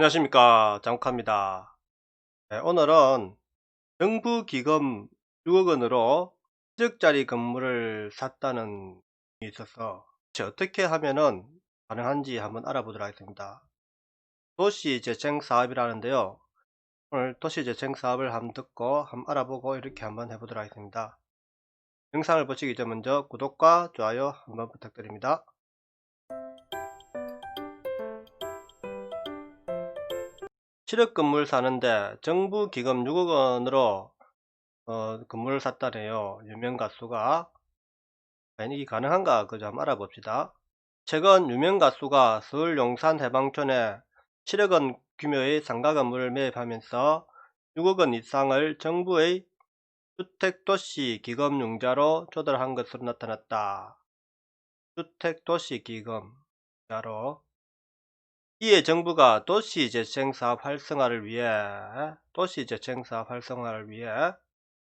안녕하십니까. 장욱합니다. 네, 오늘은 정부기금 6억원으로 1억짜리 건물을 샀다는 게 있어서 어떻게 하면은 가능한지 한번 알아보도록 하겠습니다. 도시재생사업이라는데요. 오늘 도시재생사업을 한번 듣고 한번 알아보고 이렇게 한번 해보도록 하겠습니다. 영상을 보시기 전 먼저 구독과 좋아요 한번 부탁드립니다 7억 건물 사는데 정부 기금 6억 원으로 어, 건물을 샀다네요. 유명 가수가 과연 이게 가능한가 그저 한번 알아봅시다. 최근 유명 가수가 서울 용산 해방촌에 7억 원 규모의 상가 건물을 매입하면서 6억 원 이상을 정부의 주택도시 기금융자로 조달한 것으로 나타났다. 주택도시 기금자로 이에 정부가 도시재생사업 활성화를 위해 도시재생사업 활성화를 위해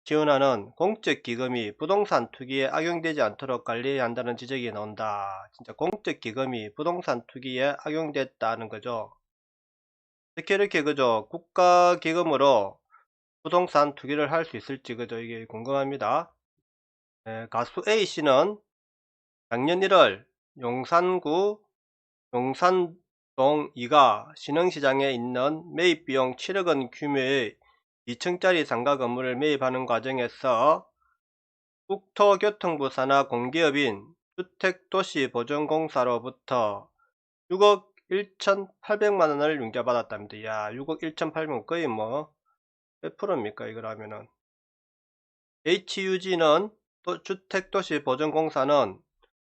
지원하는 공적기금이 부동산 투기에 악용되지 않도록 관리해야 한다는 지적이 나온다. 진짜 공적기금이 부동산 투기에 악용됐다는 거죠. 특히 이렇게 그죠 국가기금으로 부동산 투기를 할 수 있을지 그죠 이게 궁금합니다. 네, 가수 A씨는 작년 1월 용산구 용산 동 2가 신흥시장에 있는 매입비용 7억 원 규모의 2층짜리 상가 건물을 매입하는 과정에서 국토교통부 산하 공기업인 주택도시보전공사로부터 6억 1,800만원을 융자받았답니다. 야 6억 1,800만 거의 뭐 몇 프로입니까 이걸 하면은 HUG는 주택도시보전공사는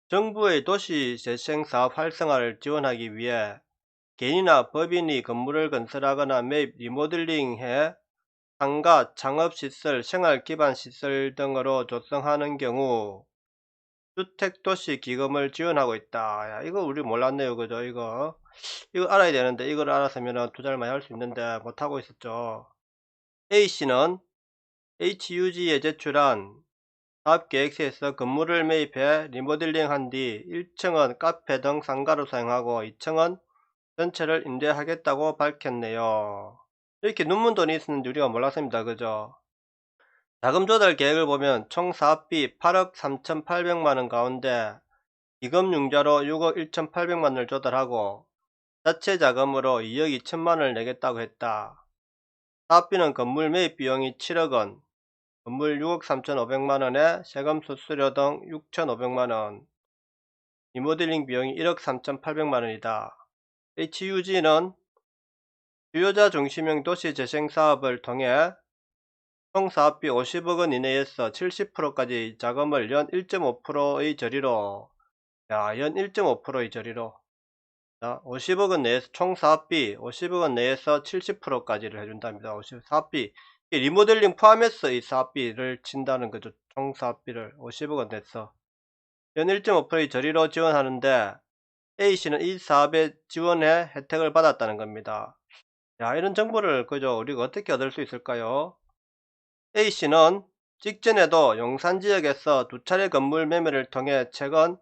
정부의 도시재생사업 활성화를 지원하기 위해 개인이나 법인이 건물을 건설하거나 매입 리모델링해 상가, 창업시설, 생활기반시설 등으로 조성하는 경우 주택도시 기금을 지원하고 있다. 야, 이거 우리 몰랐네요. 그죠? 이거. 이거 알아야 되는데, 이걸 알았으면 투자를 많이 할 수 있는데, 못하고 있었죠. A씨는 HUG에 제출한 사업계획서에서 건물을 매입해 리모델링 한 뒤 1층은 카페 등 상가로 사용하고 2층은 전체를 임대하겠다고 밝혔네요. 이렇게 눈문 돈이 있었는지 우리가 몰랐습니다. 그죠? 자금 조달 계획을 보면 총 사업비 8억 3,800만원 가운데 기금융자로 6억 1,800만원을 조달하고 자체 자금으로 2억 2천만원을 내겠다고 했다. 사업비는 건물 매입 비용이 7억원, 건물 6억 3,500만원에 세금 수수료 등 6,500만원, 리모델링 비용이 1억 3,800만원이다. HUG는 주요자 중심형 도시 재생 사업을 통해 총 사업비 50억 원 이내에서 70%까지 자금을 연 1.5%의 저리로 야, 연 1.5%의 저리로 자, 50억 원 내에서 총 사업비 50억 원 내에서 70%까지를 해준답니다. 50 사업비 리모델링 포함해서 이 사업비를 친다는 거죠. 총 사업비를 50억 원 내서 연 1.5%의 저리로 지원하는데 A씨는 이 사업에 지원해 혜택을 받았다는 겁니다. 야, 이런 정보를 그죠 우리가 어떻게 얻을 수 있을까요? A씨는 직전에도 용산 지역에서 두 차례 건물 매매를 통해 최근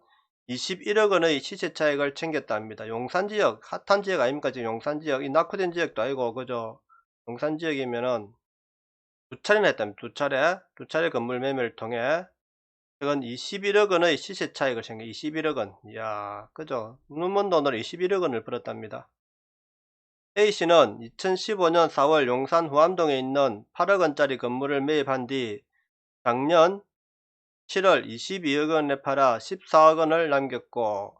21억 원의 시세 차익을 챙겼답니다. 용산 지역, 핫한 지역 아닙니까? 지금 용산 지역, 이 낙후된 지역도 아니고, 그죠? 용산 지역이면은 두 차례나 했답니다. 두 차례, 두 차례 건물 매매를 통해 이건 21억 원의 시세 차익을 생겨 21억 원. 이야, 그죠? 눈먼 돈으로 21억 원을 벌었답니다. A씨는 2015년 4월 용산 후암동에 있는 8억 원짜리 건물을 매입한 뒤 작년 7월 22억 원에 팔아 14억 원을 남겼고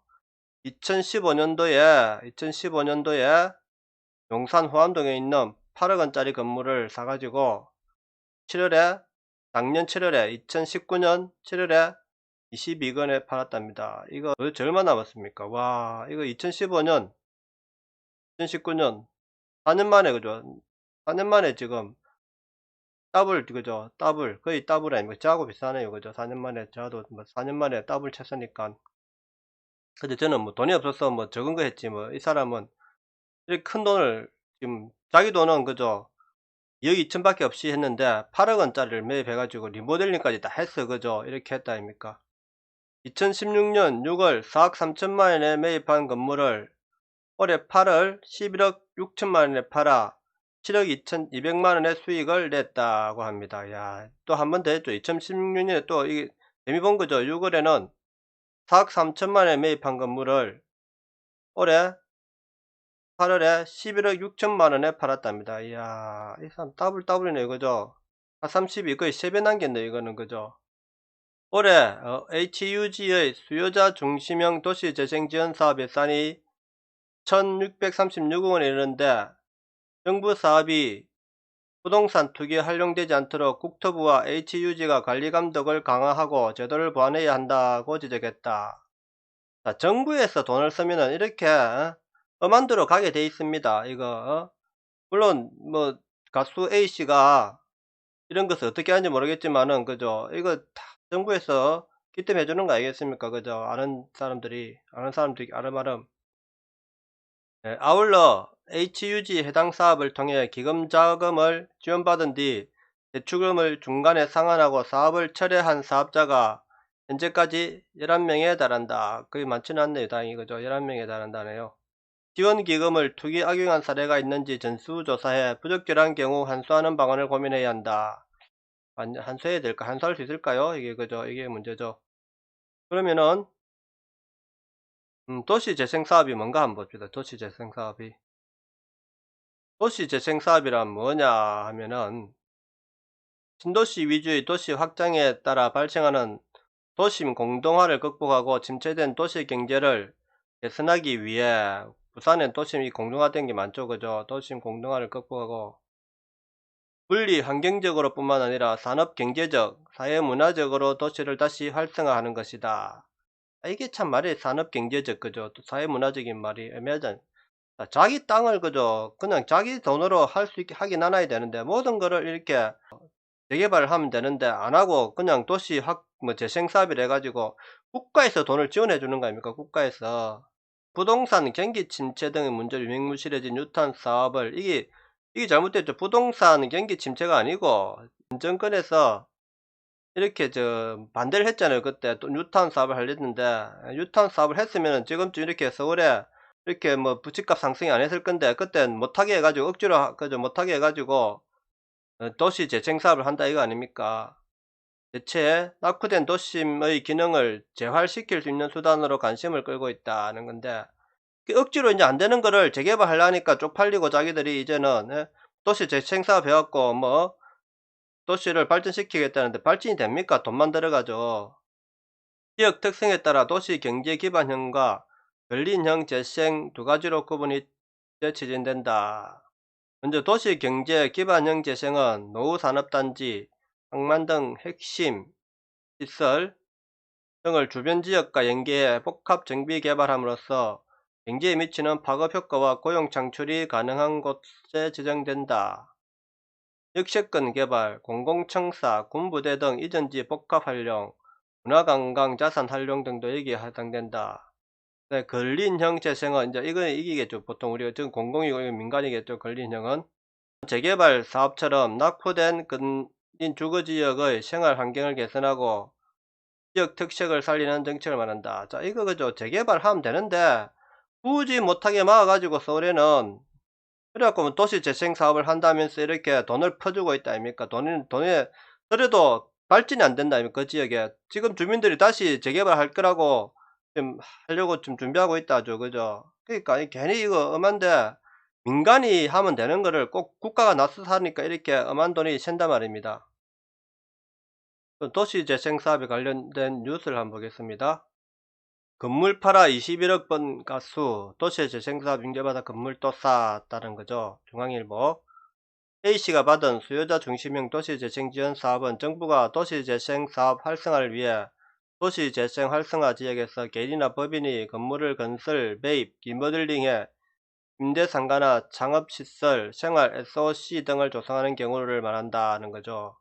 2015년도에 2015년도에 용산 후암동에 있는 8억 원짜리 건물을 사가지고 7월에 작년 7월에 2019년 7월에 22건에 팔았답니다. 이거 도대체 얼마 남았습니까? 와 이거 2015년 2019년 4년 만에 그죠? 4년 만에 지금 더블 그죠? 더블 거의 더블 아닙니까? 저하고 비슷하네요 그죠? 4년 만에 저도 뭐 4년 만에 더블 쳤으니까 근데 저는 뭐 돈이 없어서 뭐 적은 거 했지 뭐 이 사람은 이렇게 큰 돈을 지금 자기 돈은 그죠? 2억 2천밖에 없이 했는데 8억원짜리를 매입해가지고 리모델링까지 다 했어 그죠 이렇게 했다 아닙니까 2016년 6월 4억 3천만원에 매입한 건물을 올해 8월 11억 6천만원에 팔아 7억 2,200만원의 수익을 냈다고 합니다. 야, 또 한 번 더 했죠. 2016년에 또 이게 재미 본 거죠. 6월에는 4억 3천만원에 매입한 건물을 올해 8월에 11억 6천만 원에 팔았답니다. 이야, 이 사람 더블 더블이네, 그죠? 32 거의 3배 남겼네, 이거는, 그죠? 올해 어, HUG의 수요자 중심형 도시재생지원 사업 예산이 1636억 원에 이르는데 정부 사업이 부동산 투기에 활용되지 않도록 국토부와 HUG가 관리 감독을 강화하고 제도를 보완해야 한다고 지적했다. 자, 정부에서 돈을 쓰면은 이렇게 어? 엄한대로 가게 돼 있습니다. 이거 어? 물론 뭐 가수 A씨가 이런 것을 어떻게 하는지 모르겠지만은 그죠 이거 다 정부에서 기뜸해 주는 거 아니겠습니까 그죠 아는 사람들이 아는 사람들이 아름아름 예, 아울러 HUG 해당 사업을 통해 기금 자금을 지원받은 뒤 대출금을 중간에 상환하고 사업을 철회한 사업자가 현재까지 11명에 달한다. 거의 많지는 않네요. 다행히 그죠. 11명에 달한다네요. 지원기금을 투기 악용한 사례가 있는지 전수조사해 부적절한 경우 환수하는 방안을 고민해야 한다. 한- 환수해야 될까? 환수할 수 있을까요? 이게 그죠? 이게 문제죠. 그러면은 음, 도시재생사업이 뭔가 한번 봅시다. 도시재생사업이 도시재생사업이란 뭐냐 하면은 신도시 위주의 도시 확장에 따라 발생하는 도심 공동화를 극복하고 침체된 도시 경제를 개선하기 위해 부산엔 도심이 공동화된 게 많죠 그죠? 도심 공동화를 극복하고 분리 환경적으로 뿐만 아니라 산업 경제적 사회 문화적으로 도시를 다시 활성화하는 것이다. 아, 이게 참 말이 산업 경제적 그죠? 또 사회 문화적인 말이 애매하잖아요 자, 자기 땅을 그죠? 그냥 자기 돈으로 할 수 있게 하긴 하나야 되는데 모든 거를 이렇게 재개발을 하면 되는데 안 하고 그냥 도시 확 뭐 재생 사업을 해가지고 국가에서 돈을 지원해 주는 거 아닙니까 국가에서 부동산 경기 침체 등의 문제를 유명무실해진 뉴탄 사업을 이게 이게 잘못됐죠. 부동산 경기 침체가 아니고 정권에서 이렇게 저 반대를 했잖아요. 그때 또 뉴타운 사업을 하려는데 뉴타운 사업을 했으면 지금쯤 이렇게 서울에 이렇게 뭐 부집값 상승이 안 했을 건데 그때 못하게 해가지고 억지로 하- 그저 못하게 해가지고 어, 도시 재생 사업을 한다 이거 아닙니까 대체 낙후된 도심의 기능을 재활시킬 수 있는 수단으로 관심을 끌고 있다는 건데 그 억지로 이제 안 되는 거를 재개발하려니까 쪽팔리고 자기들이 이제는 예, 도시 재생 사업 해갖고 뭐 도시를 발전시키겠다는데 발전이 됩니까? 돈만 들어가죠. 지역 특성에 따라 도시 경제 기반형과 근린형 재생 두 가지로 구분이 추진된다. 먼저 도시 경제 기반형 재생은 노후 산업단지, 항만 등 핵심 시설 등을 주변 지역과 연계해 복합 정비 개발함으로써 경제에 미치는 파급 효과와 고용 창출이 가능한 곳에 지정된다. 역세권 개발, 공공청사, 군부대 등 이전지 복합 활용, 문화관광 자산 활용 등도 여기에 해당된다. 네, 근린형 재생은 이제 이거 이기겠죠. 보통 우리가 지금 공공이고 민간이겠죠. 근린형은 재개발 사업처럼 낙후된 근 린 주거 지역의 생활 환경을 개선하고 지역 특색을 살리는 정책을 말한다. 자, 이거 그죠. 재개발하면 되는데 굳이 못하게 막아가지고 서울에는 그래갖고 뭐 도시 재생 사업을 한다면서 이렇게 돈을 퍼주고 있다 아닙니까? 돈이 돈에 그래도 발전이 안 된다 아닙니까? 그 지역에 지금 주민들이 다시 재개발할 거라고 좀 하려고 좀 준비하고 있다죠, 그죠? 그러니까 이 괜히 이거 엄한데 민간이 하면 되는 거를 꼭 국가가 나서서 하니까 이렇게 엄한 돈이 샌단 말입니다. 또 도시 재생 사업에 관련된 뉴스를 한번 보겠습니다. 건물 팔아 21억 번 가수 도시 재생사업 융자받아 건물 또 쌌다는 거죠. 중앙일보 A씨가 받은 수요자 중심형 도시재생지원 사업은 정부가 도시재생 사업 활성화를 위해 도시재생 활성화 지역에서 개인이나 법인이 건물을 건설, 매입, 리모델링해 임대상가나 창업시설, 생활 SOC 등을 조성하는 경우를 말한다는 거죠.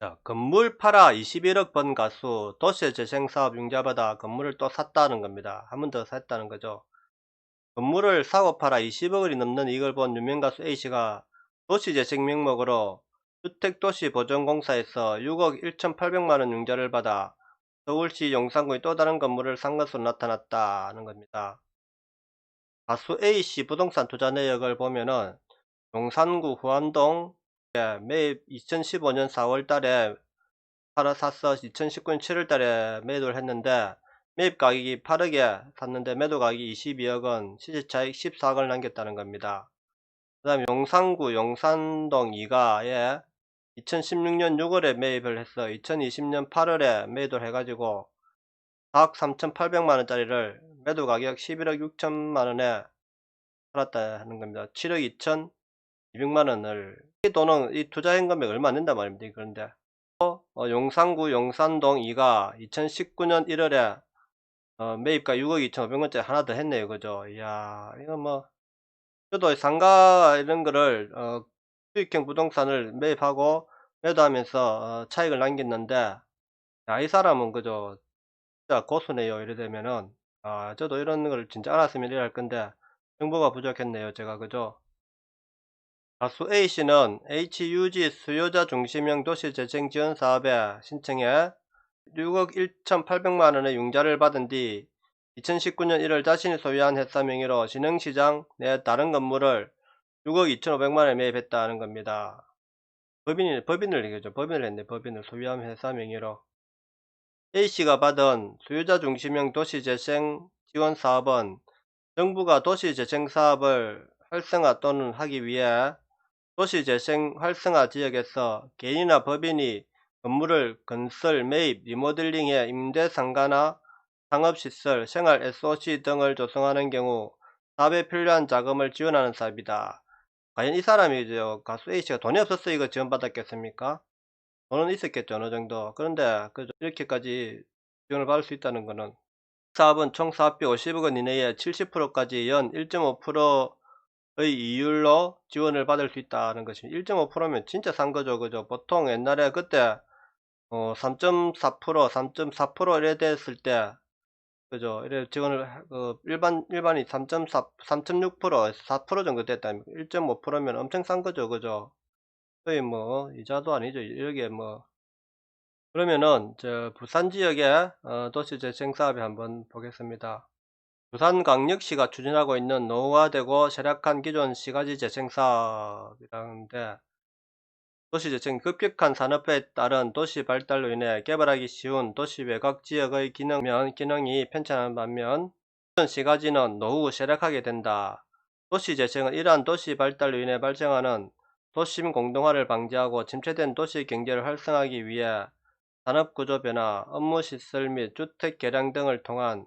자, 건물 팔아 21억 번 가수 도시재생사업 융자받아 건물을 또 샀다는 겁니다. 한 번 더 샀다는 거죠. 건물을 사고 팔아 20억 원이 넘는 이익을 본 유명가수 A씨가 도시재생 명목으로 주택도시보전공사에서 6억 1,800만원 융자를 받아 서울시 용산구의 또 다른 건물을 산 것으로 나타났다는 겁니다. 가수 A씨 부동산 투자 내역을 보면은 용산구 후안동 매입 2015년 4월 달에 팔아 샀어 2019년 7월 달에 매도를 했는데 매입 가격이 8억에 샀는데 매도 가격이 22억 원 시세차익 14억을 남겼다는 겁니다. 그 다음에 용산구 용산동 2가에 2016년 6월에 매입을 해서 2020년 8월에 매도를 해가지고 4억 3,800만원짜리를 매도 가격 11억 6천만 원에 팔았다 하는 겁니다. 7억 2,200만원을 이 돈은 이 투자한 금액 얼마 안 된단 말입니다. 그런데 어, 용산구 용산동 2가 2019년 1월에 어, 매입가 6억 2,500원짜리 하나 더 했네요. 그죠? 이야, 이거 뭐, 저도 상가 이런 거를, 어, 수익형 부동산을 매입하고 매도하면서 어, 차익을 남겼는데, 야, 이 사람은 그죠? 진짜 고수네요. 이래 되면은, 아, 저도 이런 걸 진짜 알았으면 이래 할 건데, 정보가 부족했네요. 제가 그죠? 가수 A씨는 HUG 수요자 중심형 도시재생 지원 사업에 신청해 6억 1,800만원의 융자를 받은 뒤 2019년 1월 자신이 소유한 회사 명의로 신흥시장 내 다른 건물을 6억 2,500만원에 매입했다는 겁니다. 법인이, 법인을 얘기죠. 법인을 했네. 법인을 소유한 회사 명의로. A씨가 받은 수요자 중심형 도시재생 지원 사업은 정부가 도시재생 사업을 활성화 또는 하기 위해 도시재생 활성화 지역에서 개인이나 법인이 건물을 건설, 매입, 리모델링에 임대 상가나 상업시설, 생활 SOC 등을 조성하는 경우 사업에 필요한 자금을 지원하는 사업이다. 과연 이 사람이 저 가수 A씨가 돈이 없었어 이거 지원받았겠습니까? 돈은 있었겠죠 어느 정도. 그런데 그 이렇게까지 지원을 받을 수 있다는 것은 사업은 총 사업비 50억 원 이내에 70%까지 연 1.5%의 이율로 지원을 받을 수 있다는 것입니다. 1.5%면 진짜 싼 거죠. 그죠? 보통 옛날에 그때 어, 3.4%, 3.4% 이래 됐을 때, 그죠? 이래 지원을, 그, 일반, 일반이 3.4, 3.6%, 4% 정도 됐다. 1.5%면 엄청 싼 거죠. 그죠? 거의 뭐, 이자도 아니죠. 이렇게 뭐. 그러면은, 저, 부산 지역의 어, 도시 재생 사업에 한번 보겠습니다. 부산광역시가 추진하고 있는 노후화되고 쇠락한 기존 시가지 재생 사업이라는데, 도시 재생 급격한 산업화에 따른 도시 발달로 인해 개발하기 쉬운 도시 외곽 지역의 기능면 기능이 편찬하는 반면 이런 시가지는 노후 쇠락하게 된다. 도시 재생은 이러한 도시 발달로 인해 발생하는 도심 공동화를 방지하고 침체된 도시 경제를 활성화하기 위해 산업구조 변화, 업무 시설 및 주택 개량 등을 통한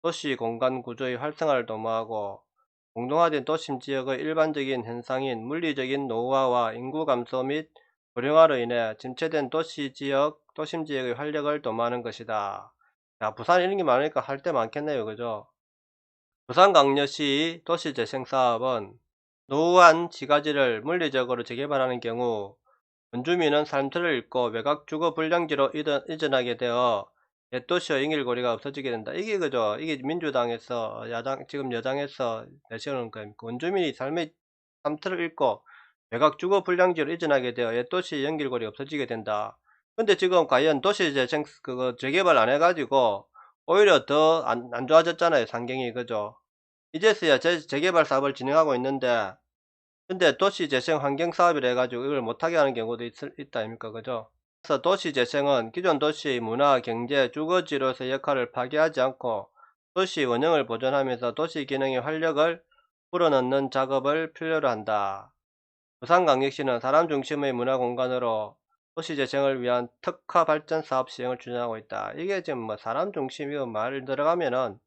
도시 공간 구조의 활성화를 도모하고 공동화된 도심 지역의 일반적인 현상인 물리적인 노후화와 인구 감소 및 고령화로 인해 침체된 도시 지역, 도심 지역의 활력을 도모하는 것이다. 야, 부산 이런 게 많으니까 할 때 많겠네요. 그죠? 부산광역시 도시재생사업은 노후한 지가지를 물리적으로 재개발하는 경우 원주민은 삶터를 잃고 외곽 주거 불량지로 이전하게 되어 옛 도시의 연결고리가 없어지게 된다. 이게 그죠? 이게 민주당에서 야당 지금 여당에서 내세우는 거예요. 원주민이 삶의 삶터를 잃고 외곽 주거 불량지로 이전하게 되어 옛 도시 연결고리 없어지게 된다. 근데 지금 과연 도시 재생 그거 재개발 안 해가지고 오히려 더 안 안 좋아졌잖아요. 상경이 그죠? 이제서야 재, 재개발 사업을 진행하고 있는데 근데 도시 재생 환경 사업이라 해가지고 이걸 못하게 하는 경우도 있, 있다 아닙니까 그죠? 그래서 도시 재생은 기존 도시의 문화, 경제, 주거지로서의 역할을 파괴하지 않고 도시 원형을 보존하면서 도시 기능의 활력을 불어넣는 작업을 필요로 한다. 부산광역시는 사람 중심의 문화 공간으로 도시 재생을 위한 특화 발전 사업 시행을 추진하고 있다. 이게 지금 뭐 사람 중심이고 말 들어가면은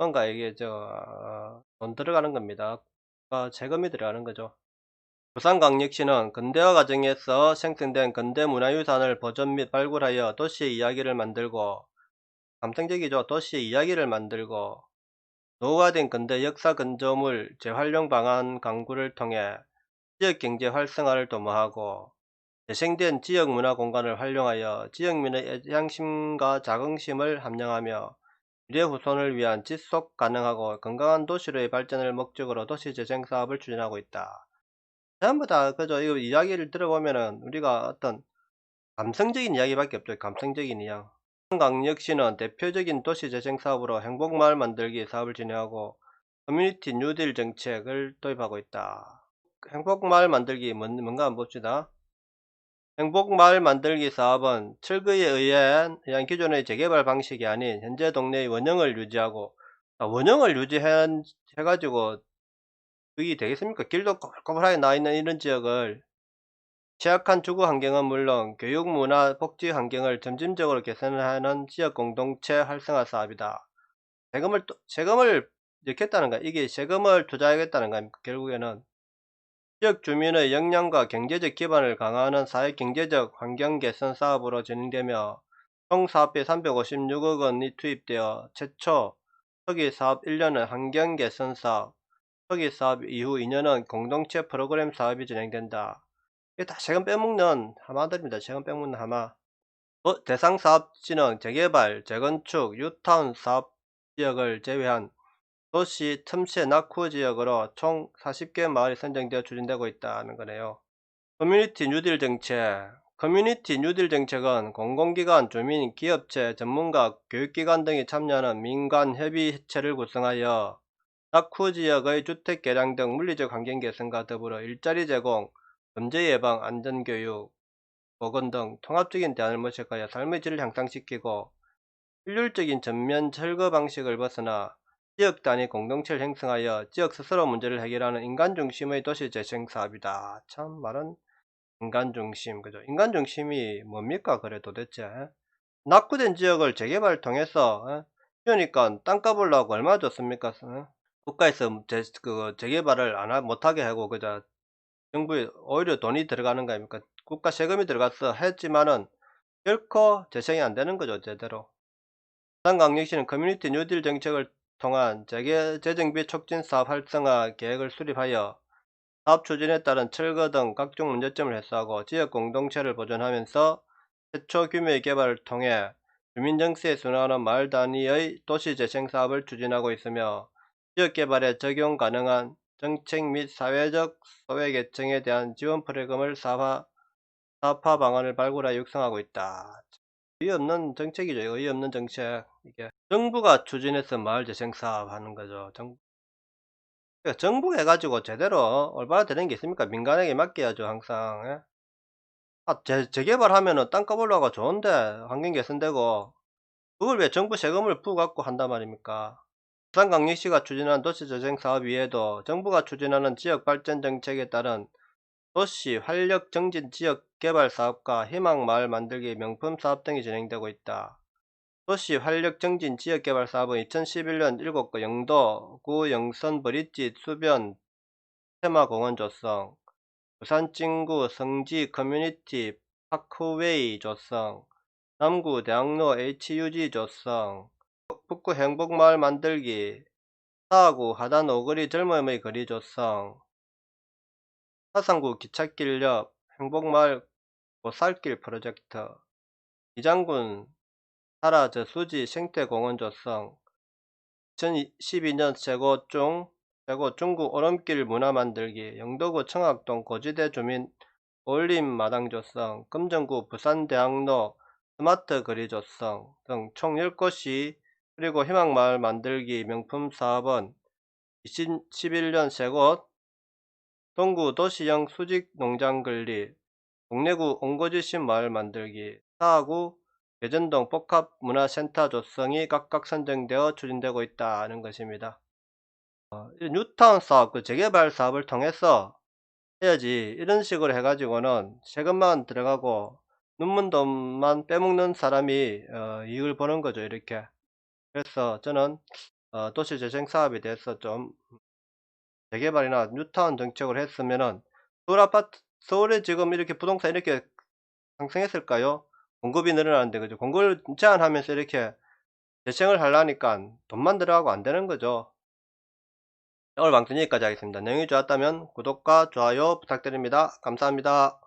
뭔가 이게 저돈 어, 들어가는 겁니다. 어, 재금이 들어가는 거죠. 부산광역시는 근대화 과정에서 생성된 근대 문화유산을 보존 및 발굴하여 도시의 이야기를 만들고 감성적이죠. 도시의 이야기를 만들고 노후화된 근대 역사 근조물 재활용 방안 강구를 통해 지역경제 활성화를 도모하고 재생된 지역문화 공간을 활용하여 지역민의 애향심과 자긍심을 함양하며 미래 후손을 위한 지속 가능하고 건강한 도시로의 발전을 목적으로 도시재생 사업을 추진하고 있다. 전부 다 그저 이 이야기를 들어보면은 우리가 어떤 감성적인 이야기밖에 없죠. 감성적인 이야기. 강역시는 대표적인 도시재생 사업으로 행복마을 만들기 사업을 진행하고 커뮤니티 뉴딜 정책을 도입하고 있다. 행복마을 만들기 뭔, 뭔가 한번 봅시다. 행복마을 만들기 사업은 철거에 의한, 기존의 재개발 방식이 아닌 현재 동네의 원형을 유지하고 아, 원형을 유지해 가지고 그게 되겠습니까? 길도 꼬불꼬불하게 나 있는 이런 지역을 취약한 주거 환경은 물론 교육, 문화, 복지 환경을 점진적으로 개선하는 지역 공동체 활성화 사업이다. 세금을 또- 세금을 넣겠다는 거야. 이게 세금을 투자하겠다는 거야. 결국에는 지역 주민의 역량과 경제적 기반을 강화하는 사회 경제적 환경 개선 사업으로 진행되며 총 사업비 356억 원이 투입되어 최초 초기 사업 1년은 환경 개선 사업, 초기 사업 이후 2년은 공동체 프로그램 사업이 진행된다. 이게 다 세금 빼먹는 하마들입니다. 세금 빼먹는 하마. 어, 대상 사업지는 재개발, 재건축, 뉴타운 사업 지역을 제외한 도시 틈새 낙후 지역으로 총 40개 마을이 선정되어 추진되고 있다는 거네요. 커뮤니티 뉴딜 정책 커뮤니티 뉴딜 정책은 공공기관, 주민, 기업체, 전문가, 교육기관 등이 참여하는 민관 협의체를 구성하여 낙후 지역의 주택 개량 등 물리적 환경 개선과 더불어 일자리 제공, 범죄 예방, 안전교육, 보건 등 통합적인 대안을 모색하여 삶의 질을 향상시키고 일률적인 전면 철거 방식을 벗어나 지역 단위 공동체를 형성하여 지역 스스로 문제를 해결하는 인간 중심의 도시 재생 사업이다. 참 말은 인간 중심 그죠? 인간 중심이 뭡니까 그래 도대체? 낙후된 지역을 재개발 통해서 어? 그러니까 땅값 올라가고 얼마 줬습니까? 어? 국가에서 재, 그 재개발을 안 하- 못하게 하고 그저 정부에 오히려 돈이 들어가는 거 아닙니까? 국가 세금이 들어갔어 했지만은 결코 재생이 안 되는 거죠 제대로. 부산광역시는 커뮤니티 뉴딜 정책을 통한 재개, 재정비 촉진 사업 활성화 계획을 수립하여 사업 추진에 따른 철거 등 각종 문제점을 해소하고 지역 공동체를 보존하면서 최초 규모의 개발을 통해 주민 정세에 순환하는 마을 단위의 도시 재생 사업을 추진하고 있으며 지역 개발에 적용 가능한 정책 및 사회적 소외계층에 대한 지원 프로그램을 사화, 사업화 방안을 발굴하여 육성하고 있다. 의의 없는 정책이죠. 의의 없는 정책. 이게 정부가 추진해서 마을 재생 사업 하는 거죠. 정, 그러니까 정부가 해가지고 제대로 올바로 되는 게 있습니까? 민간에게 맡겨야죠, 항상. 예? 아, 재, 재개발하면은 땅값 올라가 좋은데, 환경 개선되고, 그걸 왜 정부 세금을 부갖고 한단 말입니까? 부산광역시가 추진한 도시재생 사업 위에도 정부가 추진하는 지역발전 정책에 따른 도시 활력 정진 지역 개발 사업과 희망마을 만들기 명품 사업 등이 진행되고 있다. 도시 활력 정진 지역 개발 사업은 2011년 7개 영도, 구 영선 브릿지 수변 테마공원 조성, 부산 찐구 성지 커뮤니티 파크웨이 조성, 남구 대학로 HUG 조성, 북구 행복마을 만들기, 사하구 하단 오거리 젊음의 거리 조성, 사상구 기찻길 옆 행복마을 보살길 프로젝트, 이장군 사라저 수지 생태공원 조성, 2012년 최고 중 최고 중구 오름길 문화 만들기, 영도구 청학동 고지대 주민 올림 마당 조성, 금정구 부산대학로 스마트 거리 조성 등 총 10곳이 그리고 희망마을 만들기 명품 사업은 2011년 세곳 동구 도시형 수직 농장 건립, 동래구 옹고지신 마을 만들기, 사하구 대전동 복합문화센터 조성이 각각 선정되어 추진되고 있다는 것입니다. 어, 이 뉴타운 사업, 그 재개발 사업을 통해서 해야지 이런 식으로 해가지고는 세금만 들어가고 눈문 돈만 빼먹는 사람이 어, 이익을 보는 거죠 이렇게 그래서 저는 어, 도시재생 사업에 대해서 좀 재개발이나 뉴타운 정책을 했으면은 서울 아파트 서울에 지금 이렇게 부동산 이렇게 상승했을까요? 공급이 늘어나는데 그죠? 공급을 제한하면서 이렇게 재생을 하려니까 돈만 들어가고 안 되는 거죠. 오늘 방송 여기까지 하겠습니다. 내용이 좋았다면 구독과 좋아요 부탁드립니다. 감사합니다.